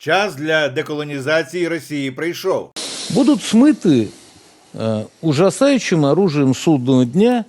Час для деколонізації Росії прийшов. будут смыты э, ужасающим оружием судного дня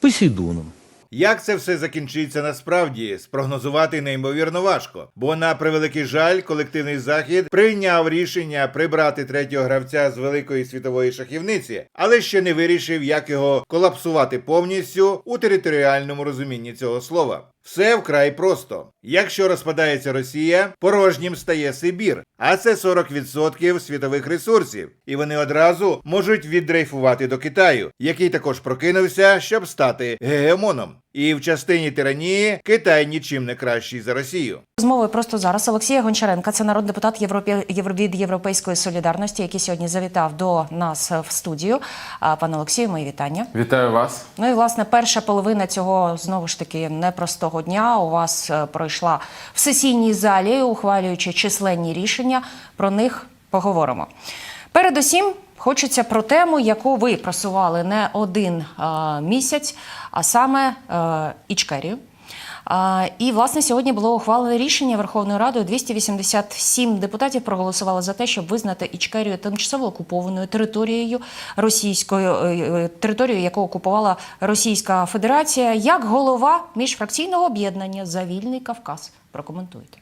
Посейдоном. Як це все закінчиться насправді, спрогнозувати неймовірно важко. Бо на превеликий жаль, колективний захід прийняв рішення прибрати третього гравця з великої світової шахівниці, але ще не вирішив, як його колапсувати повністю у територіальному розумінні цього слова. Все вкрай просто. Якщо розпадається Росія, порожнім стає Сибір, а це 40% світових ресурсів, і вони одразу можуть віддрейфувати до Китаю, який також прокинувся, щоб стати гегемоном. І в частині тиранії Китай нічим не кращий за Росію. Розмови просто зараз. Олексія Гончаренка, це народний депутат Європі... Євро... від Європейської солідарності, який сьогодні завітав до нас в студію. А, Пане Олексію, мої вітання. Вітаю вас. Ну і власне перша половина цього знову ж таки непростого дня у вас е, пройшла в сесійній залі, ухвалюючи численні рішення. Про них поговоримо. Передусім, хочеться про тему, яку ви просували не один е, місяць, а саме е, Ічкерію. А, І власне сьогодні було ухвалене рішення Верховною Радою. 287 депутатів проголосували за те, щоб визнати Ічкерію тимчасово окупованою територією російською е, е, територією, яку окупувала Російська Федерація, як голова міжфракційного об'єднання за вільний Кавказ. Прокоментуйте.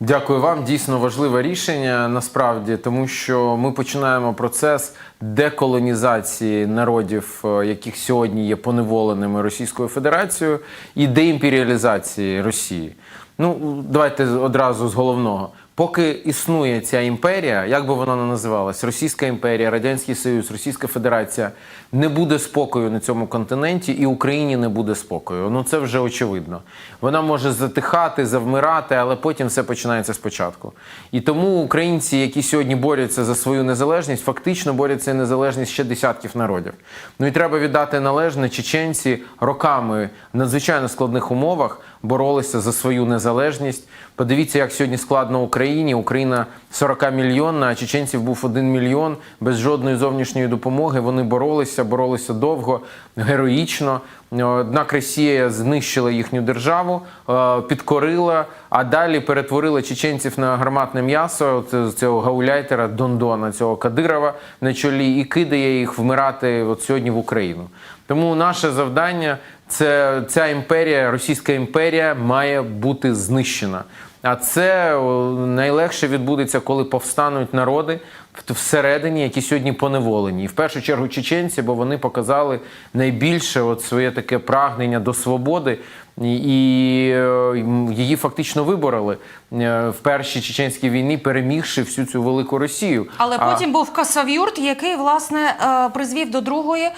Дякую вам. Дійсно важливе рішення насправді, тому що ми починаємо процес деколонізації народів, е, яких сьогодні є поневоленими Російською Федерацією, і деімперіалізації Росії. Ну, давайте одразу з головного. Поки існує ця імперія, як би вона не називалась, Російська імперія, Радянський Союз, Російська Федерація, не буде спокою на цьому континенті, і Україні не буде спокою. Ну це вже очевидно. Вона може затихати, завмирати, але потім все починається спочатку. І тому українці, які сьогодні борються за свою незалежність, фактично борються за незалежність ще десятків народів. Ну і треба віддати належне, чеченці роками в надзвичайно складних умовах боролися за свою незалежність. Подивіться, як сьогодні складно Україні. Україна 40 мільйонна, а чеченців був 1 мільйон без жодної зовнішньої допомоги. Вони боролися, боролися довго, героїчно. Однак Росія знищила їхню державу, е, підкорила, а далі перетворила чеченців на гарматне м'ясо от цього гауляйтера Дондона, цього Кадирова на чолі, і кидає їх вмирати от сьогодні в Україну. Тому наше завдання це ця імперія, Російська імперія, має бути знищена. А це найлегше відбудеться, коли повстануть народи всередині, які сьогодні поневолені. І в першу чергу чеченці, бо вони показали найбільше от своє таке прагнення до свободи. І е, її фактично вибороли е, в першій чеченській війні, перемігши всю цю велику Росію. Але А- потім був Касавюрт, який власне е, призвів до другої,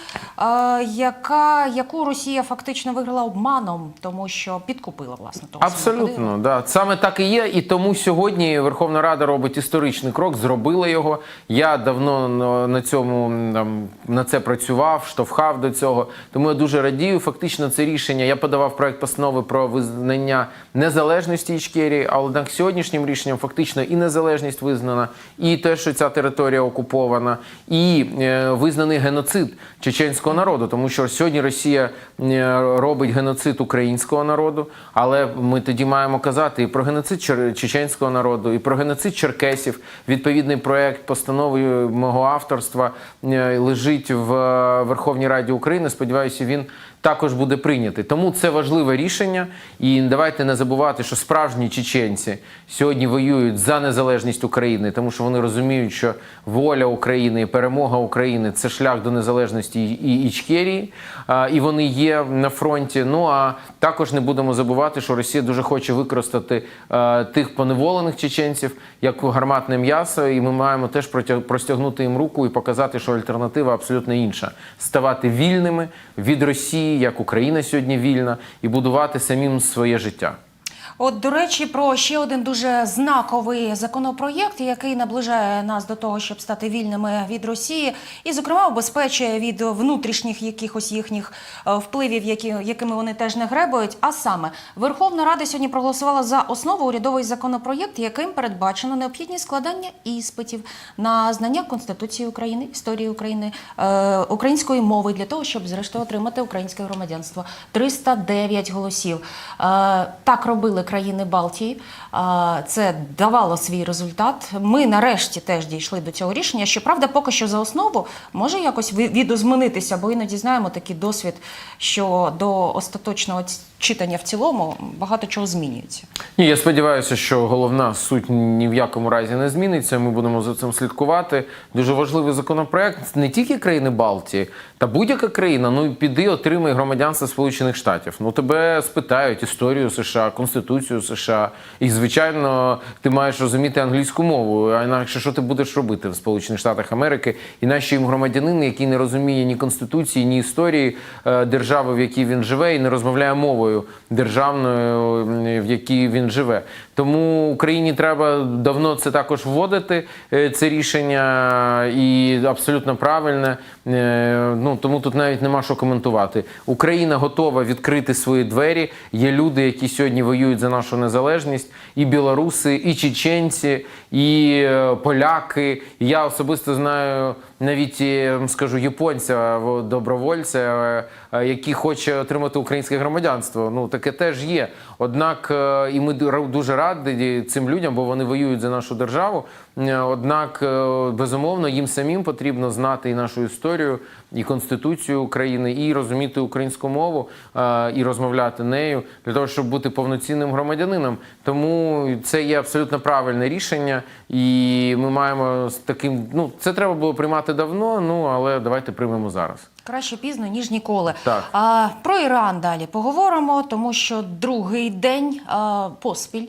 яка яку Росія фактично виграла обманом, тому що підкупила власне того. Абсолютно, да. Саме так і є. І тому сьогодні Верховна Рада робить історичний крок, зробила його. Я давно на- на цьому там, на це працював, штовхав до цього. Тому я дуже радію. Фактично, це рішення. Я подавав проект постанови про визнання незалежності Ічкерії, а однак сьогоднішнім рішенням фактично і незалежність визнана, і те, що ця територія окупована, і е, визнаний геноцид чеченського народу, тому що сьогодні Росія е, робить геноцид українського народу, але ми тоді маємо казати і про геноцид чеченського народу, і про геноцид черкесів. Відповідний проект постанови мого авторства е, лежить в Верховній Раді України. Сподіваюся, він також буде прийнятий. Тому це важливе рішення. І давайте не забувати, що справжні чеченці сьогодні воюють за незалежність України, тому що вони розуміють, що воля України і перемога України це шлях до незалежності і Ічкерії, і вони є на фронті. Ну а також не будемо забувати, що Росія дуже хоче використати е, тих поневолених чеченців як гарматне м'ясо, і ми маємо теж простягнути їм руку і показати, що альтернатива абсолютно інша: ставати вільними від Росії, як Україна сьогодні вільна, і будувати самим своє життя. От, до речі, про ще один дуже знаковий законопроєкт, який наближає нас до того, щоб стати вільними від Росії, і, зокрема, обезпечує від внутрішніх якихось їхніх е, впливів, які, якими вони теж не гребують. А саме Верховна Рада сьогодні проголосувала за основу урядовий законопроєкт, яким передбачено необхідність складання іспитів на знання Конституції України, історії України, е, української мови для того, щоб зрештою отримати українське громадянство. 309 голосів. Е, так робили країни Балтії. Це давало свій результат. Ми нарешті теж дійшли до цього рішення. Щоправда, поки що за основу може якось відозмінитися, бо іноді знаємо такий досвід, що до остаточного читання в цілому багато чого змінюється. Ні, я сподіваюся, що головна суть ні в якому разі не зміниться. Ми будемо за цим слідкувати. Дуже важливий законопроект не тільки країни Балтії, та будь-яка країна. Ну піди отримай громадянство Сполучених Штатів. Ну тебе спитають історію США, Конституцію США. І звичайно, ти маєш розуміти англійську мову. А інакше що ти будеш робити в Сполучених Штатах Америки? І наші їм громадянин, який не розуміє ні конституції, ні історії е, держави, в якій він живе, і не розмовляє мовою державною, в якій він живе. Тому Україні треба давно це також вводити. е, Це рішення і абсолютно правильне. Е, Ну тому тут навіть нема що коментувати. Україна готова відкрити свої двері. Є люди, які сьогодні воюють за нашу незалежність, і білоруси, і чеченці, і е, поляки. Я особисто знаю навіть скажу японця во- добровольця, е, е, який хоче отримати українське громадянство. Ну таке теж є. Однак, е, і ми ду- дуже раді цим людям, бо вони воюють за нашу державу. Е, Однак, е, безумовно, їм самим потрібно знати і нашу історію, і конституцію України, і розуміти українську мову, і розмовляти нею для того, щоб бути повноцінним громадянином. Тому це є абсолютно правильне рішення, і ми маємо з таким. Ну це треба було приймати давно. Ну але давайте приймемо зараз. Краще пізно, ніж ніколи. Так. А, про Іран далі поговоримо, тому що другий день а, поспіль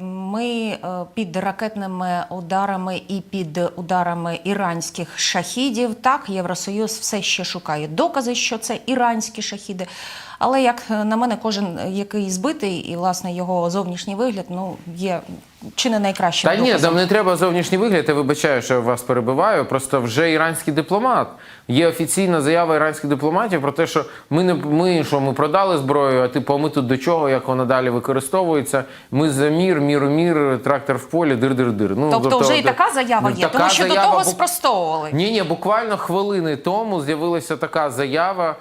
ми е, під ракетними ударами і під ударами іранських шахідів. Так, Євросоюз все ще шукає докази, що це іранські шахіди. Але як е, на мене, кожен, е, який збитий, і власне його зовнішній вигляд, ну є чи не найкращим Та ні, доказом. там не треба зовнішній вигляд. Я вибачаю, що я вас перебиваю. Просто вже іранський дипломат. Є офіційна заява іранських дипломатів про те, що ми не ми що ми продали зброю, а типу, а ми тут до чого, як вона далі використовується. Ми за мір, мір, мір, трактор в полі, дир-дир-дир. Ну Тобто вже і така заява є, Така тому що до того спростовували. ні, ні, буквально хвилини тому з'явилася така заява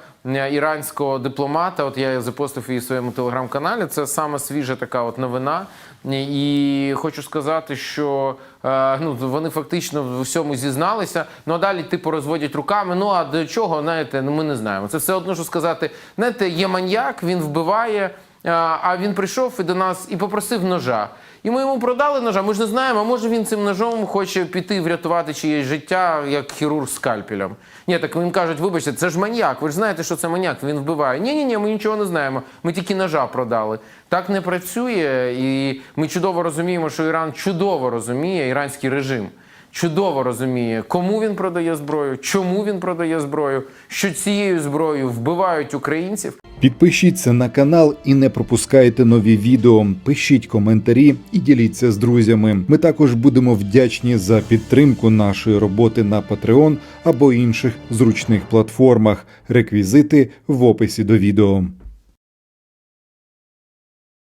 іранського дипломата. От я запостив її в своєму телеграм-каналі. Це саме свіжа така от новина. І хочу сказати, що е, ну вони фактично в усьому зізналися. Ну а далі типу розводять руками. Ну а до чого, знаєте, ну ми не знаємо. Це все одно, що сказати, знаєте, є маньяк, він вбиває. А він прийшов і до нас і попросив ножа. І ми йому продали ножа. Ми ж не знаємо, а може він цим ножом хоче піти врятувати чиєсь життя, як хірург скальпелем. Ні, так він кажуть, вибачте, це ж маньяк. Ви ж знаєте, що це маньяк, він вбиває. Ні, ні, ні, ми нічого не знаємо. Ми тільки ножа продали. Так не працює, і ми чудово розуміємо, що Іран чудово розуміє іранський режим. Чудово розуміє, кому він продає зброю, чому він продає зброю, що цією зброєю вбивають українців. Підпишіться на канал і не пропускайте нові відео. Пишіть коментарі і діліться з друзями. Ми також будемо вдячні за підтримку нашої роботи на Patreon або інших зручних платформах. Реквізити в описі до відео.